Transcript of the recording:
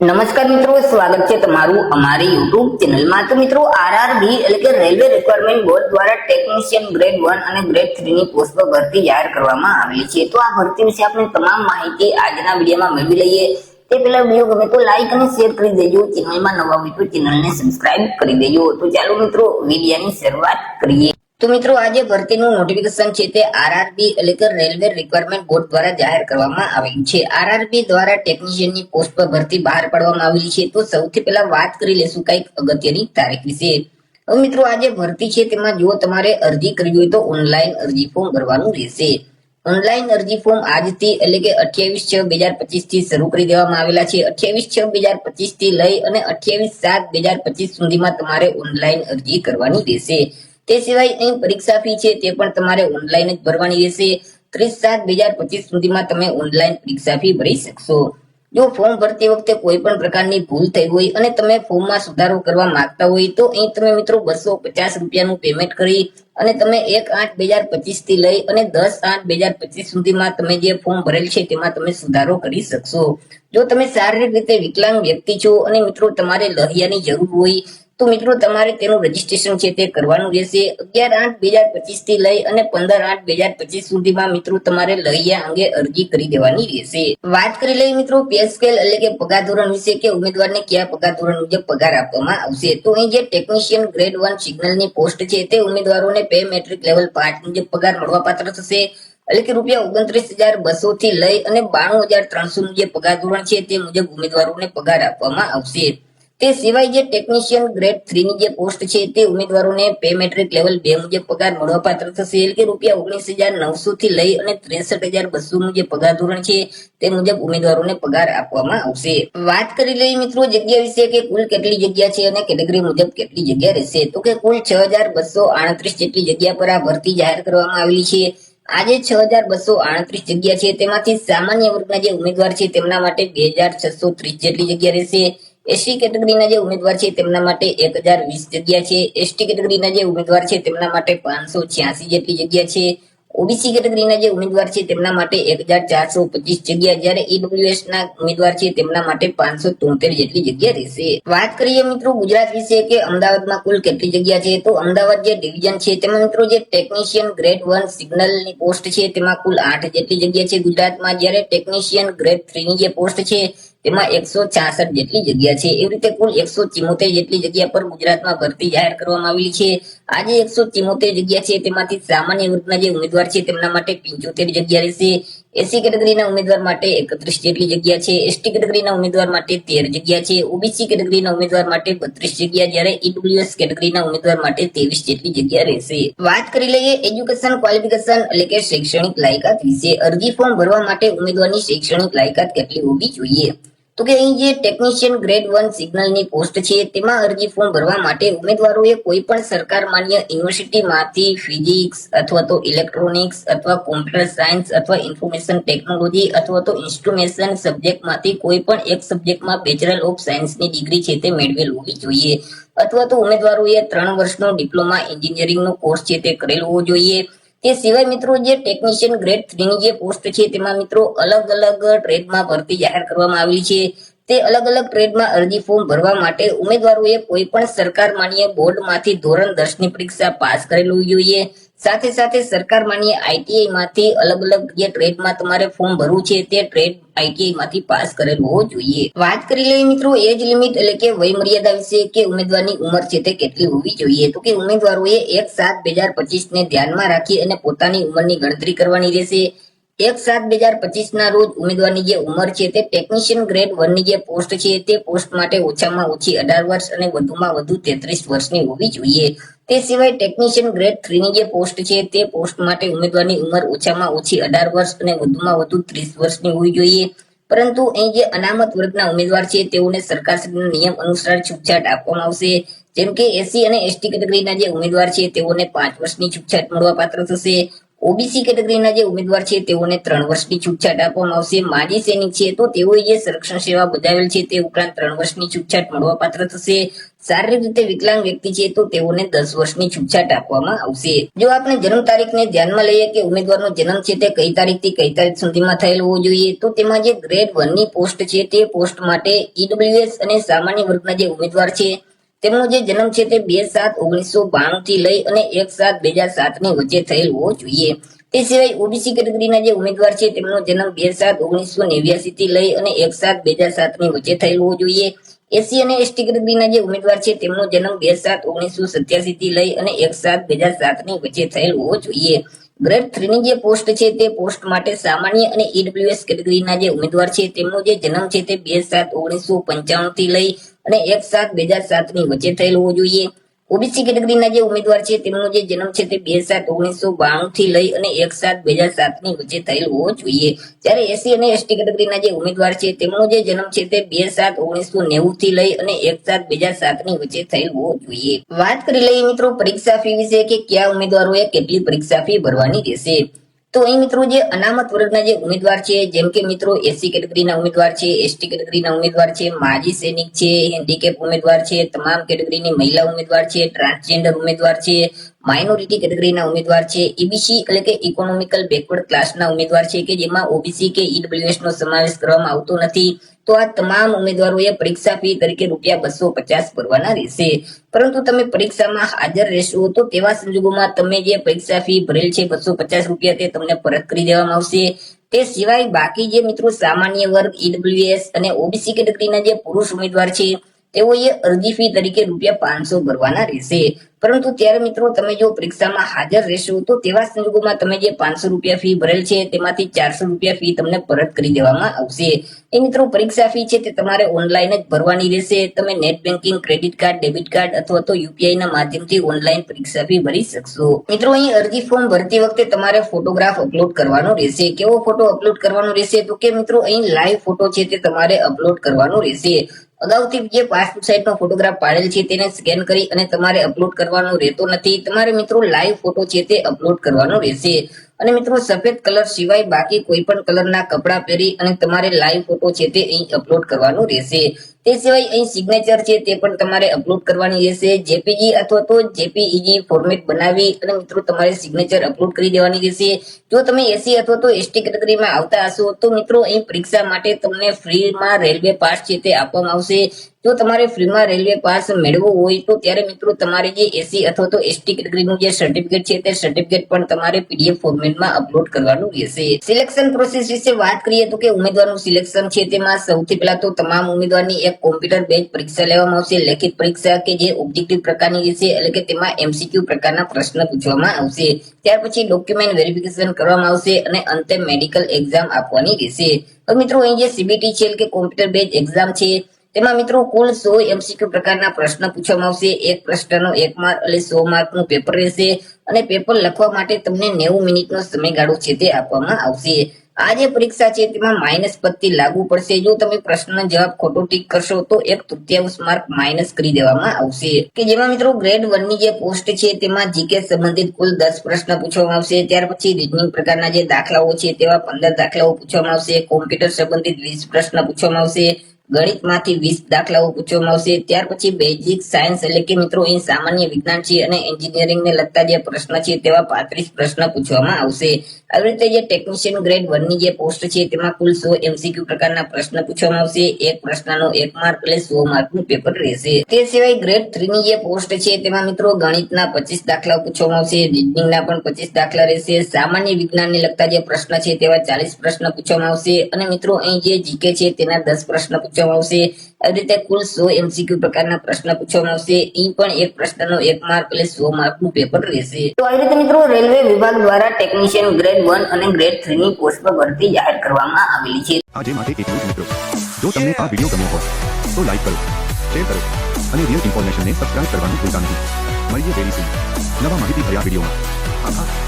નમસ્કાર મિત્રો, સ્વાગત છે તમારું અમારી યુટ્યુબ ચેનલમાં તો મિત્રો આરઆરબી એટલે કે રેલવે રિક્વાયરમેન્ટ બોર્ડ દ્વારા ટેકનિશિયન ગ્રેડ વન અને ગ્રેડ થ્રી ની પોસ્ટ પર ભરતી જાહેર કરવામાં આવેલી છે. તો આ ભરતી વિશે આપણે તમામ માહિતી આજના વિડીયોમાં મેળવી લઈએ. તે પહેલા વીડિયો ગમે તો લાઈક અને શેર કરી દેજો. ચેનલમાં નવા હોય તો ચેનલને સબસ્ક્રાઇબ કરી દેજો. તો ચાલો મિત્રો, વિડીયોની શરૂઆત કરીએ. તો મિત્રો આજે ભરતીનું નોટિફિકેશન છે તે આરઆરબી એટલે કે રેલવે રિક્વાયરમેન્ટ બોર્ડ દ્વારા જાહેર કરવામાં આવેલું છે. આરઆરબી દ્વારા ટેકનિશિયનની પોસ્ટ પર ભરતી બહાર પાડવામાં આવેલી છે. તો સૌથી પહેલા વાત કરી લેશું કંઈક અગત્યની તારીખ વિશે. હવે મિત્રો આજે ભરતી છે તેમાં જો તમારે અરજી કરવી હોય તો ઓનલાઈન અરજી ફોર્મ ભરવાનું રહેશે. ઓનલાઈન અરજી ફોર્મ આજથી એટલે કે અઠ્યાવીસ છ બે હજાર પચીસથી શરૂ કરી દેવામાં આવેલા છે. અઠ્યાવીસ છ બે હજાર પચીસથી લઈ અને અઠ્યાવીસ સાત બે હજાર પચીસ સુધીમાં તમારે ઓનલાઈન અરજી કરવાની રહેશે. તે સિવાય અહીં પરીક્ષા ફી છે તે પણ તમારે ઓનલાઈન જ ભરવાની રહેશે. ત્રીસ સાત બે હજાર પચીસ સુધીમાં તમે ઓનલાઈન પરીક્ષા ફી ભરી શકશો. જો ફોર્મ ભરતી વખતે કોઈ પણ પ્રકારની ભૂલ થઈ હોય અને તમે ફોર્મમાં સુધારો કરવા માંગતા હોય તો અહીં તમે મિત્રો બસો પચાસ રૂપિયાનું પેમેન્ટ કરી અને તમે એક આઠ બે હજાર પચીસથી લઈ અને દસ આઠ બે હજાર પચીસ સુધીમાં તમે જે ફોર્મ ભરેલ છે તેમાં તમે સુધારો કરી શકશો. જો તમે શારીરિક રીતે વિકલાંગ વ્યક્તિ છો અને મિત્રો તમારે લહિયાની જરૂર હોય તો મિત્રો, તમારે તેનું રજીસ્ટ્રેશન છે તે કરવાનું રહેશે. અગિયાર આઠ બે હજાર પચીસથી લઈ અને પંદર આઠ બે હજાર પચીસ સુધીમાં મિત્રો, તમારે લહિયા અંગે અરજી કરી દેવાની રહેશે. વાત કરી લઈએ મિત્રો પે સ્કેલ એટલે કે પગાર ધોરણ વિશે કે ઉમેદવારને કયા પગાર ધોરણ મુજબ પગાર આપવામાં આવશે. તો અહીં જે ટેકનિશિયન ગ્રેડ વન સિગ્નલની પોસ્ટ છે, તે ઉમેદવારોને પે મેટ્રિક લેવલ પાંચ મુજબ પગાર મળવા પાત્ર થશે. એટલે કે રૂપિયા ઓગણત્રીસ હજાર બસો થી લઈ અને બાણું હજાર ત્રણસો જે પગાર ધોરણ છે, તે મુજબ ઉમેદવારોને પગાર આપવામાં આવશે. તે સિવાય જે ટેકનિશિયન ગ્રેડ થ્રી ની જે પોસ્ટ છે તે ઉમેદવારોને પે મેટ્રિક લેવલ બે મુજબ પગાર મળવાપાત્ર થશે. એટલે કે રૂપિયા ઓગણીસ હજાર નવસો થી લઈ અને ત્રેસઠ હજાર બસો નું જે પગાર ધોરણ છે તે મુજબ ઉમેદવારોને પગાર આપવામાં આવશે. વાત કરી લઈએ મિત્રો જગ્યા વિશે કે કુલ કેટલી જગ્યા છે અને કેટેગરી મુજબ કેટલી જગ્યા રહેશે. તો કે કુલ છ હજાર બસો આડત્રીસ જેટલી જગ્યા પર આ ભરતી જાહેર કરવામાં આવેલી છે. આજે છ હજાર બસો આડત્રીસ જગ્યા છે. તેમાંથી સામાન્ય વર્ગના જે ઉમેદવાર છે તેમના માટે બે હજાર છસો ત્રીસ જેટલી જગ્યા રહેશે. એસસી કેટેગરીના જે ઉમેદવાર છે તેમના માટે એક હજાર વીસ જગ્યા છે. એસટી કેટેગરીના જે ઉમેદવાર છે તેમના માટે પાંચસો છ્યાસી જેટલી જગ્યા છે. ઓબીસી કેટેગરીના જે ઉમેદવાર છે તેમના માટે એક હજાર ચારસો પચીસ જગ્યા જ્યારે ઈડબ્લ્યુએસ ના ઉમેદવાર છે તેમના માટે પાંચસો તોતેર જેટલી જગ્યા રહેશે. વાત કરીએ મિત્રો ગુજરાત વિશે કે અમદાવાદમાં કુલ કેટલી જગ્યા છે? તો અમદાવાદ જે ડિવિઝન છે તેમાં મિત્રો જે ટેકનિશિયન ગ્રેડ વન સિગ્નલની પોસ્ટ છે તેમાં કુલ આઠ જેટલી જગ્યા છે ગુજરાતમાં. જ્યારે ટેકનિશિયન ગ્રેડ થ્રી ની જે પોસ્ટ છે તેમાં એકસો છાસઠ જેટલી જગ્યા છે. એવી રીતે કુલ એકસો ચિમોતેર જેટલી જગ્યા પર ગુજરાતમાં ભરતી જાહેર કરવામાં આવેલી છે. આજે એકસો ચિમોતેર જગ્યા છે. તેમાંથી સામાન્ય વર્ગના જે ઉમેદવાર છે, તેમના માટે પંચોતેર જગ્યા રહેશે. એસી કેટેગરીના ઉમેદવાર માટે એકત્રીસ જેટલી જગ્યા છે, એસટી કેટેગરીના ઉમેદવાર માટે તેર જગ્યા છે, ઓબીસી કેટેગરીના ઉમેદવાર માટે બત્રીસ જગ્યા, જ્યારે ઈડબ્લ્યુએસ કેટેગરીના ઉમેદવાર માટે ત્રેવીસ જેટલી જગ્યા રહેશે. વાત કરી લઈએ એજ્યુકેશન ક્વોલિફિકેશન એટલે કે શૈક્ષણિક લાયકાત વિશે. અરજી ફોર્મ ભરવા માટે ઉમેદવારની શૈક્ષણિક લાયકાત કેટલી હોવી જોઈએ? તો કે અહીં જે ટેકનિશિયન ગ્રેડ વન સિગ્નલની પોસ્ટ છે, તેમાં અરજી ફોર્મ ભરવા માટે ઉમેદવારોએ કોઈ પણ સરકાર માન્ય યુનિવર્સિટીમાંથી ફિઝિક્સ અથવા તો ઇલેક્ટ્રોનિક્સ અથવા કોમ્પ્યુટર સાયન્સ અથવા ઇન્ફોર્મેશન ટેકનોલોજી અથવા તો ઇન્સ્ટ્રુમેશન સબ્જેક્ટમાંથી કોઈ પણ એક સબ્જેક્ટમાં બેચરલ ઓફ સાયન્સની ડિગ્રી છે તે મેળવેલ હોવી જોઈએ. અથવા તો ઉમેદવારોએ ત્રણ વર્ષનો ડિપ્લોમા એન્જિનિયરિંગનો કોર્સ છે તે કરેલ હોવો જોઈએ. તે સિવાય મિત્રો જે ટેકનિશિયન ગ્રેડ થ્રી ની જે પોસ્ટ છે, તેમાં મિત્રો અલગ અલગ ટ્રેડમાં ભરતી જાહેર કરવામાં આવેલી છે. તે અલગ અલગ ટ્રેડમાં અરજી ફોર્મ ભરવા માટે ઉમેદવારોએ કોઈ પણ સરકાર માન્ય બોર્ડમાંથી ધોરણ દસની પરીક્ષા પાસ કરેલું જોઈએ. સાથે સાથે સરકાર માન્ય આઈટીઆઈ માંથી અલગ અલગ જે ટ્રેડમાં તમારે ફોર્મ ભરવું છે તે ટ્રેડ આઈટીઆઈ માંથી પાસ કરેલું હોવું જોઈએ. વાત કરી લઈએ મિત્રો એજ લિમિટ એટલે કે વય મર્યાદા વિશે કે ઉમેદવારની ઉંમર છે તે કેટલી હોવી જોઈએ. તો કે ઉમેદવારોએ એક સાત બે હજાર પચીસ ને ધ્યાનમાં રાખી અને પોતાની ઉંમરની ગણતરી કરવાની રહેશે. એક સાત બે હજાર પચીસ ના રોજ ઉમેદવારની જે ઉંમર છે તે ટેકનિશિયન ગ્રેડ વનની જે પોસ્ટ છે તે પોસ્ટ માટે ઓછામાં ઓછી અઢાર વર્ષ અને વધુમાં વધુ તેત્રીસ વર્ષની હોવી જોઈએ. તે સિવાય ટેકનિશિયન ગ્રેડ થ્રી ની જે પોસ્ટ છે તે પોસ્ટ માટે ઉમેદવારની ઉંમર ઓછામાં ઓછી અઢાર વર્ષ અને વધુમાં વધુ ત્રીસ વર્ષની હોવી જોઈએ. પરંતુ અહીં જે અનામત વર્ગના ઉમેદવાર છે તેઓને સરકારશ્રીના નિયમ અનુસાર છૂટછાટ આપવામાં આવશે. જેમ કે એસસી અને એસટી કેટેગરીના જે ઉમેદવાર છે તેઓને પાંચ વર્ષની છૂટછાટ મળવા પાત્ર થશે. ઓબીસી કેટેગરીના જે ઉમેદવાર છે, તેઓને ત્રણ વર્ષની છૂટછાટ આપવામાં આવશે. માજી સૈનિક છે તો તેઓએ જે સંરક્ષણ સેવા બજાવેલ છે, તે ઉપરાંત ત્રણ વર્ષની છૂટછાટ મળવાપાત્ર થશે. શારીરિક રીતે વિકલાંગ વ્યક્તિ છે તો તેઓને દસ વર્ષની છૂટછાટ આપવામાં આવશે. જો આપણે જન્મ તારીખને ધ્યાનમાં લઈએ કે ઉમેદવારનો જન્મ છે, તે કઈ તારીખથી કઈ તારીખ સુધીમાં થયેલ હોવો જોઈએ, તો તેમાં જે ગ્રેડ વનની પોસ્ટ છે, તે પોસ્ટ માટે ઈડબ્લ્યુએસ અને સામાન્ય વર્ગના જે ઉમેદવાર છે તેમનો જે જન્મ છે તે બે સાત ઓગણીસો બાણું થી લઈ અને એક સાત બે હજાર સાતની વચ્ચે થયેલ હોવો જોઈએ. તે સિવાય ઓબીસી કેટેગરીના જે ઉમેદવાર છે તેમનો જન્મ બે સાત ઓગણીસો નેવ્યાસી થી લઈ અને એક સાત બે હજાર સાતની વચ્ચે થયેલ હોવો જોઈએ. એસસી અને એસટી કેટેગરીના જે ઉમેદવાર છે તેમનો જન્મ બે સાત ઓગણીસો સત્યાસી થી લઈ અને એક સાત બે હજાર સાતની વચ્ચે થયેલ હોવો જોઈએ. ગ્રેડ થ્રી ની જે પોસ્ટ છે તે પોસ્ટ માટે સામાન્ય અને ઈડબ્લ્યુએસ કેટેગરીના જે ઉમેદવાર છે તેમનો જે જન્મ છે તે બે સાત ઓગણીસો પંચાણું થી લઈ અને એક સાત, બે હજાર સાતની વચ્ચે થયેલ હોવો જોઈએ. ઓબીસી કેટેગરીના જે ઉમેદવાર છે, તેમનો જે જન્મ છે તે બે સાત ઓગણીસો બાણું થી લઈ અને એક સાત, બે હજાર સાતની વચ્ચે થયેલ હોવો જોઈએ. જ્યારે એસસી અને એસટી કેટેગરીના જે ઉમેદવાર છે, તેમનો જે જન્મ છે તે બે સાત ઓગણીસો નેવું થી લઈ અને એક સાત, બે હજાર સાતની વચ્ચે થયેલ હોવો જોઈએ. વાત કરી લઈએ મિત્રો પરીક્ષા ફી વિશે કે કયા ઉમેદવારોએ કેટલી પરીક્ષા ફી ભરવાની રહેશે. તો અહીં મિત્રો જે અનામત વર્ગના જે ઉમેદવાર છે, જેમ કે મિત્રો એસસી કેટેગરીના ઉમેદવાર છે, એસટી કેટેગરીના ઉમેદવાર છે, માજી સૈનિક છે હેન્ડીકેપ ઉમેદવાર છે, તમામ કેટેગરીની મહિલા ઉમેદવાર છે ટ્રાન્સજેન્ડર ઉમેદવાર છે માઇનોરિટી કેટેગરીના ઉમેદવાર છે. એબીસી એટલે કે ઇકોનોમિકલ બેકવર્ડ ક્લાસના ઉમેદવાર છે કે જેમાં ઓબીસી કે ઈડબ્લ્યુએસ નો સમાવેશ કરવામાં આવતો નથી. તો આ તમામ ઉમેદવારોએ પરીક્ષા ફી તરીકે રૂપિયા બસો પચાસ ભરવાના રહેશે. પરંતુ તમે પરીક્ષામાં હાજર રહેશો તો તેવા સંજોગોમાં તમે જે પરીક્ષા ફી ભરેલ છે બસો પચાસ રૂપિયા તે તમને પરત કરી દેવામાં આવશે. તે સિવાય બાકી જે મિત્રો સામાન્ય વર્ગ ઈડબ્લ્યુએસ અને ઓબીસી કેટેગરીના જે પુરુષ ઉમેદવાર છે, તેઓએ અરજી ફી તરીકે રૂપિયા પાંચસો ભરવાના રહેશે. પરંતુ ત્યારે મિત્રો તમે જો પરીક્ષામાં હાજર રહેશો, તો તેવા સંજોગોમાં તમે જે પાંચસો રૂપિયા ફી ભરેલ છે, તેમાંથી ચારસો રૂપિયા ફી તમને પરત કરી દેવામાં આવશે. એ મિત્રો પરીક્ષા ફી છે તે તમારે ઓનલાઈન જ ભરવાની રહેશે. તમે net banking credit card debit card અથવા તો યુપીઆઈ ના માધ્યમથી ઓનલાઈન પરીક્ષા ફી ભરી શકશો. મિત્રો અહીં અરજી ફોર્મ ભરતી વખતે તમારે ફોટોગ્રાફ અપલોડ કરવાનો રહેશે. કેવો ફોટો અપલોડ કરવાનો રહેશે? તો કે મિત્રો અહીં લાઈવ ફોટો છે તે તમારે અપલોડ કરવાનો રહેશે. અગાઉથી જે પાસપોર્ટ સાઇઝ નો ફોટોગ્રાફ પાડેલ છે, તેને સ્કેન કરી અને તમારે અપલોડ કરવાનો રહેતો નથી. તમારે મિત્રો લાઈવ ફોટો છે તે અપલોડ કરવાનો રહેશે. અને મિત્રો, સફેદ કલર સિવાય બાકી કોઈ પણ કલરના કપડાં પહેરી અને તમારે લાઈવ ફોટો છે તે અહીં અપલોડ કરવાનો રહેશે. તે સિવાય અહીં સિગ્નેચર છે તે પણ તમારે અપલોડ કરવાની રહેશે. જેપીજી અથવા તો જેપીઈજી ફોર્મેટ બનાવી અને મિત્રો, તમારે સિગ્નેચર અપલોડ કરી દેવાની રહેશે. જો તમે એસી અથવા તો એસટી કેટેગરીમાં આવતા હશો, તો મિત્રો, અહીં પરીક્ષા માટે તમને ફ્રીમાં રેલવે પાસ છે તે આપવામાં આવશે. જો તમારે ફ્રીમાં રેલવે પાસ મેળવવો હોય તો ત્યારે મિત્રો તમારે જે એસી અથવા તો એસટી કેટેગરીનું જે સર્ટિફિકેટ છે તે સર્ટિફિકેટ પણ તમારે પીડીએફ ફોર્મેટમાં અપલોડ કરવાનું રહેશે. સિલેક્શન પ્રોસેસ વિશે વાત કરીએ તો કે ઉમેદવારનું સિલેક્શન છે તેમાં સૌથી પહેલા તો તમામ ઉમેદવારની એક કોમ્પ્યુટર બેઝ પરીક્ષા લેવામાં આવશે, લેખિત પરીક્ષા કે જે ઓબ્જેક્ટિવ પ્રકારની રહેશે એટલે કે તેમાં એમસીક્યુ પ્રકારના પ્રશ્ન પૂછવામાં આવશે. ત્યાર પછી ડોક્યુમેન્ટ વેરિફિકેશન કરવામાં આવશે અને અંતે મેડિકલ એક્ઝામ આપવાની રહેશે. મિત્રો અહીં જે સીબીટી છે કે કોમ્પ્યુટર બેઝ એક્ઝામ છે તેમાં મિત્રો કુલ સો એમસીક્યુ પ્રકારના પ્રશ્ન પૂછવામાં આવશે. એક પ્રશ્નનો એક માર્ક એટલે સો માર્કનું પેપર રહેશે અને પેપર લખવા માટે તમને નેવું મિનિટનો સમયગાળો છે તે આપવામાં આવશે. આ જે પરીક્ષા છે તેમાં માઇનસ પદથી લાગુ પડશે. જો તમે પ્રશ્નનો જવાબ ખોટો ટીક કરશો તો એક તૃતીયાંશ માર્ક માઇનસ કરી દેવામાં આવશે. કે જેમાં મિત્રો ગ્રેડ વનની જે પોસ્ટ છે તેમાં જીકે સંબંધિત કુલ દસ પ્રશ્ન પૂછવામાં આવશે. ત્યાર પછી રીઝનિંગ પ્રકારના જે દાખલાઓ છે તેવા પંદર દાખલાઓ પૂછવામાં આવશે. કોમ્પ્યુટર સંબંધિત વીસ પ્રશ્ન પૂછવામાં આવશે. ગણિતમાંથી વીસ દાખલાઓ પૂછવામાં આવશે. ત્યાર પછી બેઝિક સાયન્સ એટલે કે મિત્રો અહીં સામાન્ય વિજ્ઞાન છે અને એન્જિનિયરિંગ ને લગતા જે પ્રશ્ન છે તેવા પાંત્રીસ પ્રશ્ન પૂછવામાં આવશે. આવી રીતે જે ટેકનિશિયન ગ્રેડ વનની જે પોસ્ટ છે તેમાં કુલ સો એમસીક્યુ પ્રકારના પ્રશ્ન પૂછવામાં આવશે. એક પ્રશ્નનો એક માર્ક એટલે સો માર્કનું પેપર રહેશે. તે સિવાય ગ્રેડ થ્રી ની જે પોસ્ટ છે તેમાં મિત્રો ગણિતના પચીસ દાખલા પૂછવામાં આવશે. રીઝનિંગના પણ પચીસ દાખલા રહેશે. સામાન્ય વિજ્ઞાનને લગતા જે પ્રશ્ન છે તેવા ચાલીસ પ્રશ્ન પૂછવામાં આવશે. અને મિત્રો અહીં જે જીકે છે તેના દસ પ્રશ્ન પૂછવામાં આવશે આવી રીતે કુલ સો એમસીક્યુ પ્રકારના પ્રશ્ન પૂછવામાં આવશે એ પણ એક પ્રશ્નનો એક માર્ક એટલે સો માર્કનું પેપર રહેશે. તો આવી રીતે મિત્રો રેલવે વિભાગ દ્વારા ટેકનિશિયન ગ્રેડ વન અને ગ્રેડ થ્રી ની પોસ્ટ પર ભરતી જાહેર કરવામાં આવેલી છે. આજે માટે એટલું જ મિત્રો. જો તમને આ વીડિયો ગમ્યો હોય, તો લાઈક કરો શેર કરો અને રિયલ ઇન્ફોર્મેશનને સબસ્ક્રાઇબ કરવાનું ભૂલતા નહીં. મળીએ વેરી સૂન નવા માહિતી ભર્યા વિડીયોમાં આભાર.